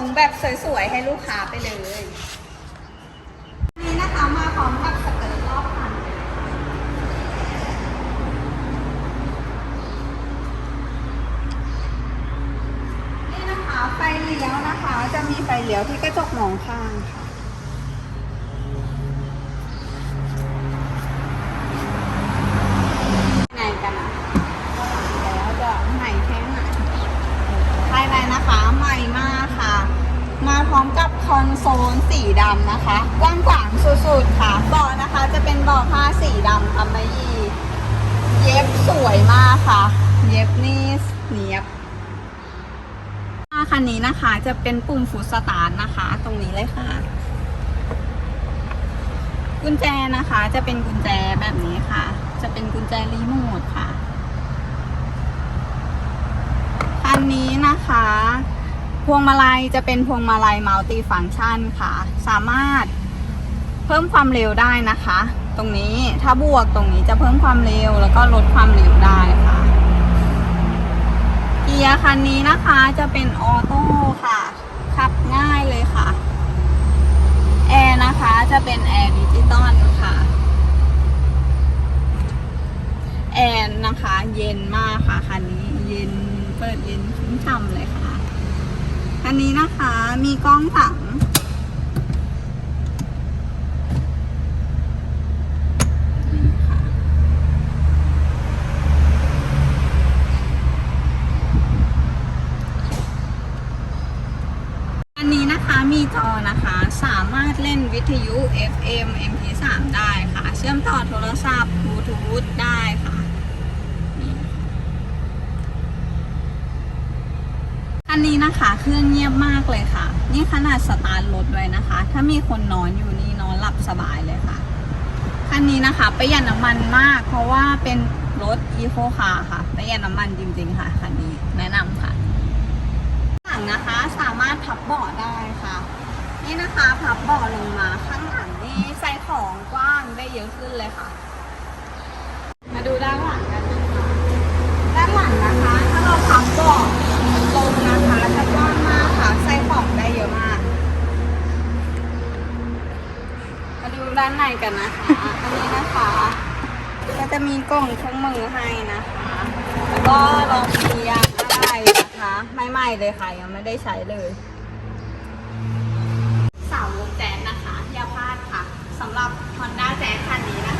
งแบบสวยๆ ให้ลูกค้าไปเลย นี่นะคะมาพร้อมกับสเกิร์ตรอบคันนี่นะคะไฟเลี้ยวนะคะ จะมีไฟเลี้ยวที่กระจกมองข้างค่ะ ไงกันนะแล้วจะใหม่แค่ไหนภายในนะคะ ใหม่มากค่ะ มาพร้อมกับ คอนโซลสีดำนะคะกว้างขวางสุดๆค่ะเบาะนะคะจะเป็นเบาะผ้าสีดำทำมายีเย็บสวยมากค่ะ เย็บนี่เนียบคันนี้นะคะจะเป็นปุ่มฟูสตาร์ทนะคะ ตรงนี้เลยค่ะ กุญแจนะคะจะเป็นกุญแจแบบนี้ค่ะ จะเป็นกุญแจรีโมทค่ะ คันนี้นะคะ พวงมาลัยจะเป็นพวงมาลัยมัลติฟังชันค่ะ สามารถเพิ่มความเร็วได้นะคะ ตรงนี้ถ้าบวกตรงนี้จะเพิ่มความเร็วแล้วก็ลดความเร็วได้ค่ะเกียร์คันนี้นะคะจะเป็นออโต้ค่ะ ขับง่ายเลยค่ะแอร์นะคะจะเป็นแอร์ดิจิตอลค่ะแอร์นะคะ เย็นมากค่ะคันนี้เย็นเปิดเย็นชุ่มฉ่ำเลยค่ะ คันนี้นะคะมีกล้องหลังอันนี้นะคะมีจอนะคะสามารถเล่นวิทยุ FM MP3 ได้ค่ะ เชื่อมต่อโทรศัพท์บลูทูธได้ค่ะ อันนี้นะคะเครื่องเงียบมากเลยค่ะ นี่ขนาดสตาร์ทรถไว้นะคะ ถ้ามีคนนอนอยู่นี่นอนหลับสบายเลยค่ะ คันนี้นะคะประหยัดน้ำมันมาก เพราะว่าเป็นรถอีโคคาร์ค่ะประหยัดน้ำมันจริงๆค่ะคันนี้แนะนำค่ะหลังนะคะสามารถพับเบาะได้ค่ะ นี่นะคะพับเบาะลงมาข้างหลังนี่ใส่ของกว้างได้เยอะขึ้นเลยค่ะ มาดูด้านหลังกันนะคะด้านหลังนะคะ ถ้าเราพับเบาะลงนะคะจะกว้างมากค่ะ ใส่ของได้เยอะมาก มาดูด้านในกันนะคะ อันนี้นะคะ ก็จะมีกล่องเครื่องมือให้นะคะ แล้วก็ลองเทียงอะไรนะคะใหม่เลยค่ะ ยังไม่ได้ใช้เลยสาววงแจ๊สนะคะ อย่าพลาดค่ะสำหรับ Honda แจ๊สคันนี้นะคะ